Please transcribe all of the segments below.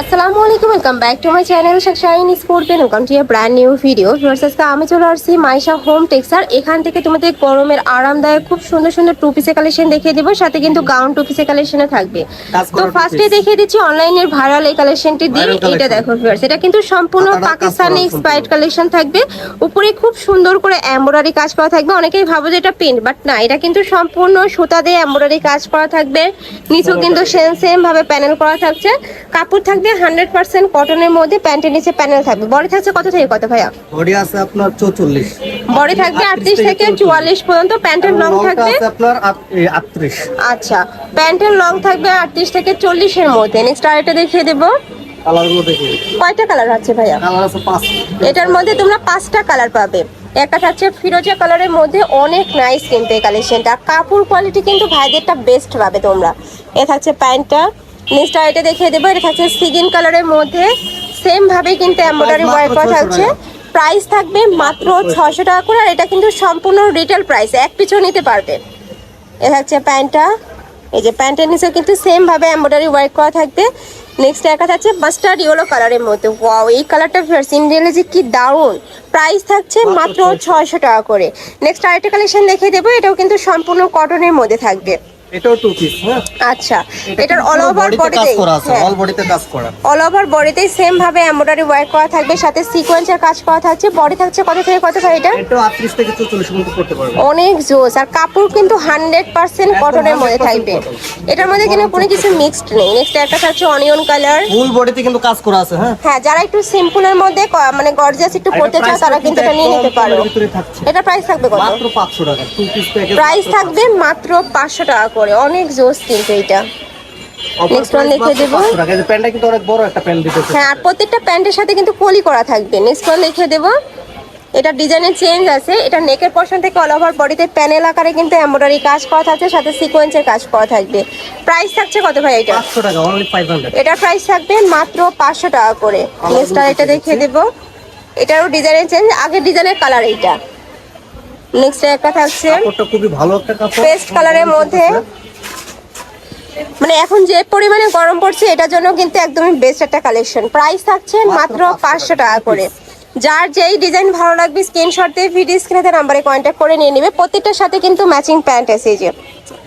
আসসালামু আলাইকুম welcome back to my channel শাকশাইন welcome to brand new video আমি চলে আসছি মাইশা হোম টেক্সার এখান থেকে তোমাদের গরমের আরামদায়ক খুব সুন্দর সুন্দর টু পিসের কালেকশন দেখিয়ে দেবো সাথে কিন্তু গাউন টু পিসের কালেকশনে থাকবে। তো ফার্স্টে দেখিয়ে দিচ্ছি অনলাইনের ভাইরাল এই কালেকশনটি Viral এটা দেখো ভিউয়ার্স এটা কিন্তু সম্পূর্ণ পাকিস্তানি এক্সপায়ার্ড কালেকশন থাকবে। উপরে খুব সুন্দর করে এমব্রয়ডারি কাজ করা থাকবে। অনেকেই ভাবো যে এটা প্রিন্ট বাট না এটা কিন্তু সম্পূর্ণ সুতা দিয়ে এমব্রয়ডারি কাজ করা থাকবে। নিচেও কিন্তু সেম সেম ভাবে প্যানেল করা থাকছে। কাপড় থাকবে হান্ড্রেড পার্সেন্ট কটনের মধ্যে প্যান্টের নিচে প্যানেল থাকবে। বডি থাকছে কত থেকে কত ভাইয়া? বডি আছে আপনার চৌচল্লিশ। বডি থাকবে আটত্রিশ থেকে চুয়াল্লিশ পর্যন্ত প্যান্টের লং থাকবে। আপনার আটত্রিশ। আচ্ছা প্যান্টের লং থাকবে আটত্রিশ থেকে চল্লিশের মধ্যে। নেক্সট আরেকটা দেখিয়ে দেবো। কয়টা কালার আছে ভাইয়া? এটার মধ্যে তোমরা পাঁচটা কালার পাবে। একটা থাকছে ফিরোজা কালারের মধ্যে অনেক নাইস কিন্তু এই কালেকশনটা কাপড় কোয়ালিটি কিন্তু ভাইদেরটা বেস্ট পাবে তোমরা। এ থাকছে প্যান্টটা। নেক্সট আর এটা দেখিয়ে দেবো। এটা থাকছে সিগিন কালারের মধ্যে। সেম ভাবে কিন্তু এমব্রয়ডারি ওয়ার্ক করা থাকছে। প্রাইস থাকবে মাত্র ছশো টাকা করে আর এটা কিন্তু সম্পূর্ণ রিটেল প্রাইস এক পিছু নিতে পারবে। এ থাকছে প্যান্টটা। এই যে প্যান্টের নিচে কিন্তু সেম ভাবে ওয়ার্ক করা থাকবে। নেক্সট একটা থাকছে মাস্টার্ড ইয়েলো কালারের মধ্যে। ওয়াও এই কালারটা সিনরিয়ালে যে কি দারুণ। প্রাইস থাকছে মাত্র ছয়শো। টাকা করে। নেক্সট আরেকটা কালেকশন দেখিয়ে দেবো। এটাও কিন্তু সম্পূর্ণ কটনের মধ্যে থাকবে। এটাও টু পিস হ্যাঁ? আচ্ছা এটার অল ওভার body বডিতে করা আছে অল বডিতে কাজ করা। অল ওভার বডিতে সেম ভাবে এমব্রয়ডারি ওয়ার্ক করা থাকবে সাথে সিকোয়েন্সের কাজ করা থাকছে বডি থাকছে কত থেকে কত ভাই এটা? থেকে করতে পারবে। অনেক জোস আর কাপড় কিন্তু কটনের মধ্যে থাকবে। এটার মধ্যে কিন্তু কোনো কিছু মিক্সড নেই। নেক্সট একটা থাকছে অনিয়ন কালার ফুল বডিতে কিন্তু কাজ করা আছে হ্যাঁ? হ্যাঁ যারা একটু সিম্পলের মধ্যে মানে গর্জিয়াস একটু পড়তে এটা তারা কিন্তু এটা নিয়ে নিতে পারো। এটা প্রাইস থাকবে কত? মাত্র পাঁচশো টাকা টু পিস প্যাকেজ প্রাইস থাকবে মাত্র পাঁচশো টাকা করে অনেক জোস কিন্তু এটা Next one লিখে দেবো। প্যান্টটা কিন্তু অনেক বড় একটা প্যান্ট দিতেছে। হ্যাঁ আর প্রত্যেকটা প্যান্টের সাথে কিন্তু কলি করা থাকবে। নেক্সট ওয়ান লিখে দেবো। এটা ডিজাইনের চেঞ্জ আছে। এটা নেকের পশন থেকে অল ওভার বডিতে প্যানেল আকারে কিন্তু এমব্রয়ডারি কাজ করা থাকছে সাথে সিকোয়েন্সের কাজ করা থাকবে। প্রাইস থাকছে কত ভাই এটা পাঁচশো টাকা অনলি ফাইভ হান্ড্রেড এটার প্রাইস থাকবে মাত্র পাঁচশো টাকা করে। নেক্সট আর এটা দেখিয়ে দেবো। এটারও ডিজাইনের চেঞ্জ আগের ডিজাইনের কালার এইটা। নেক্সট একটা থাকছে কাপড়টা খুবই ভালো একটা কাপড়। পেস্ট কালারের মধ্যে। মানে এখন যে পরিমাণে গরম পড়ছে এটার জন্য কিন্তু একদমই বেস্ট একটা কালেকশন প্রাইস থাকছে মাত্র পাঁচশো টাকা করে। যার যেই ডিজাইন ভালো লাগবে স্ক্রিনশট দিয়ে ভিডিও স্ক্রিনে নাম্বারে কন্ট্যাক্ট করে নিয়ে নেবে। প্রত্যেকটার সাথে কিন্তু ম্যাচিং প্যান্ট এই যে।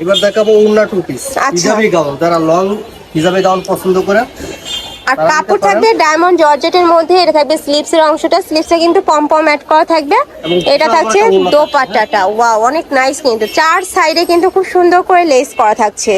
এবার দেখাবো উন্না টু পিস আচ্ছা। হিজাবি গাউন যারা লং হিজাবি গাউন পছন্দ করে আর কাপড় থাকবে ডায়মন্ড জর্জেটের মধ্যে এটা থাকবে স্লিপসের অংশটা। স্লিপসে কিন্তু পম পম অ্যাড করা থাকবে। এটা থাকছে দোপাট্টাটা। ওয়াও অনেক নাইস কিন্তু। চার সাইডে কিন্তু খুব সুন্দর করে লেস করা থাকছে।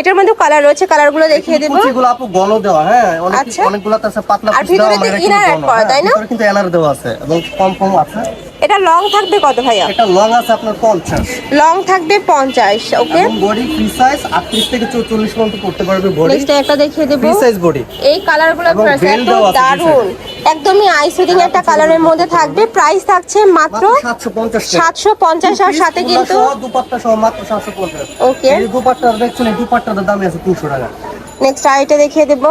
এটার মধ্যে কালার রয়েছে কালারগুলো দেখিয়ে দেবো। কুচিগুলো আপু গণ দেওয়া হ্যাঁ? অনেক আচ্ছা। অনেকগুলো আছে পাতলা আর ভিতরে inner add গণ, করা, হ্যাঁ, তাই না? কিন্তু এনার দেওয়া আছে এবং কম কম আছে। এটা লং থাকবে কত ভাইয়া? এটা লং আছে আপনার পঞ্চাশ। লং থাকবে পঞ্চাশ ওকে? এবং বডি ফ্রি সাইজ আটত্রিশ থেকে চৌচল্লিশ পর্যন্ত করতে পারবে বডি নেক্সট একটা দেখিয়ে দেবো। ফ্রি সাইজ বডি এই কালারগুলো দারুণ। একদমই আইসুদিং একটা কালারের মধ্যে থাকবে। প্রাইস থাকছে মাত্র মাত্র সাতশো পঞ্চাশ সাতশো পঞ্চাশ আর সাথে কিন্তু দুপাট্টা সহ মাত্র সাতশো পঞ্চাশ। ওকে এই দুপাট্টা দেখছেন এই দুপাট্টার দাম আছে তিনশো টাকা। নেক্সট আইটা দেখিয়ে দেব।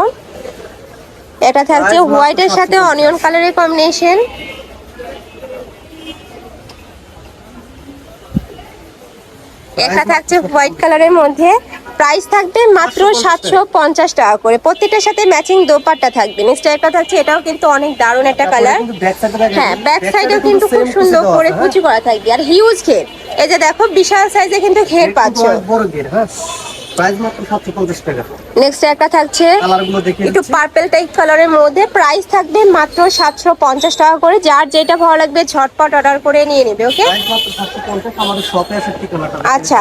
এটা থাকছে হোয়াইটের সাথে অনিয়ন কালারের কম্বিনেশন এটা থাকছে হোয়াইট কালারের মধ্যে। প্রাইস থাকবে মাত্র সাতশো পঞ্চাশ টাকা করে। প্রত্যেকটার সাথে ম্যাচিং দোপাট্টা থাকবে। নেক্সট একটা থাকছে এটাও কিন্তু অনেক দারুণ একটা কালার। হ্যাঁ ব্যাক সাইডেও কিন্তু খুব সুন্দর করে। কুচি করা থাকবে। আর হিউজ ঘের। এই যে দেখো বিশাল সাইজে কিন্তু ঘের পাচ্ছ। বড় ঘের হ্যাঁ। প্রাইস মাত্র সাতশো পঞ্চাশ টাকা। নেক্সট একটা থাকছে। একটু পার্পল টাইপ কালারের মধ্যে প্রাইস থাকবে মাত্র সাতশো পঞ্চাশ টাকা করে। যার যেটা ভালো লাগবে ঝটপট অর্ডার করে নিয়ে নেবে ওকে আচ্ছা।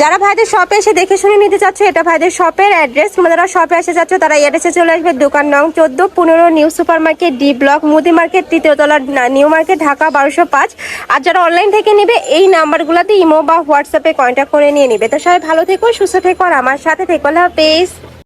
যারা ভাইদের শপে এসে দেখে শুনে নিতে চাচ্ছ এটা ভাইদের শপের অ্যাড্রেস তোমরা যারা শপে এসে যাচ্ছ তারা এড্রেসে চলে আসবে। দোকান নং চোদ্দ পনেরো new super market D block মুদি মার্কেট তৃতীয়তলা নিউ মার্কেট ঢাকা বারোশো পাঁচ। আর যারা অনলাইন থেকে নেবে এই নাম্বারগুলোতে ইমো বা হোয়াটসঅ্যাপে কন্ট্যাক্ট করে নিয়ে নেবে। তো সবাই ভালো থেকো সুস্থ থেকো আর আমার সাথে থেকো। আল্লাহ হাফেজ।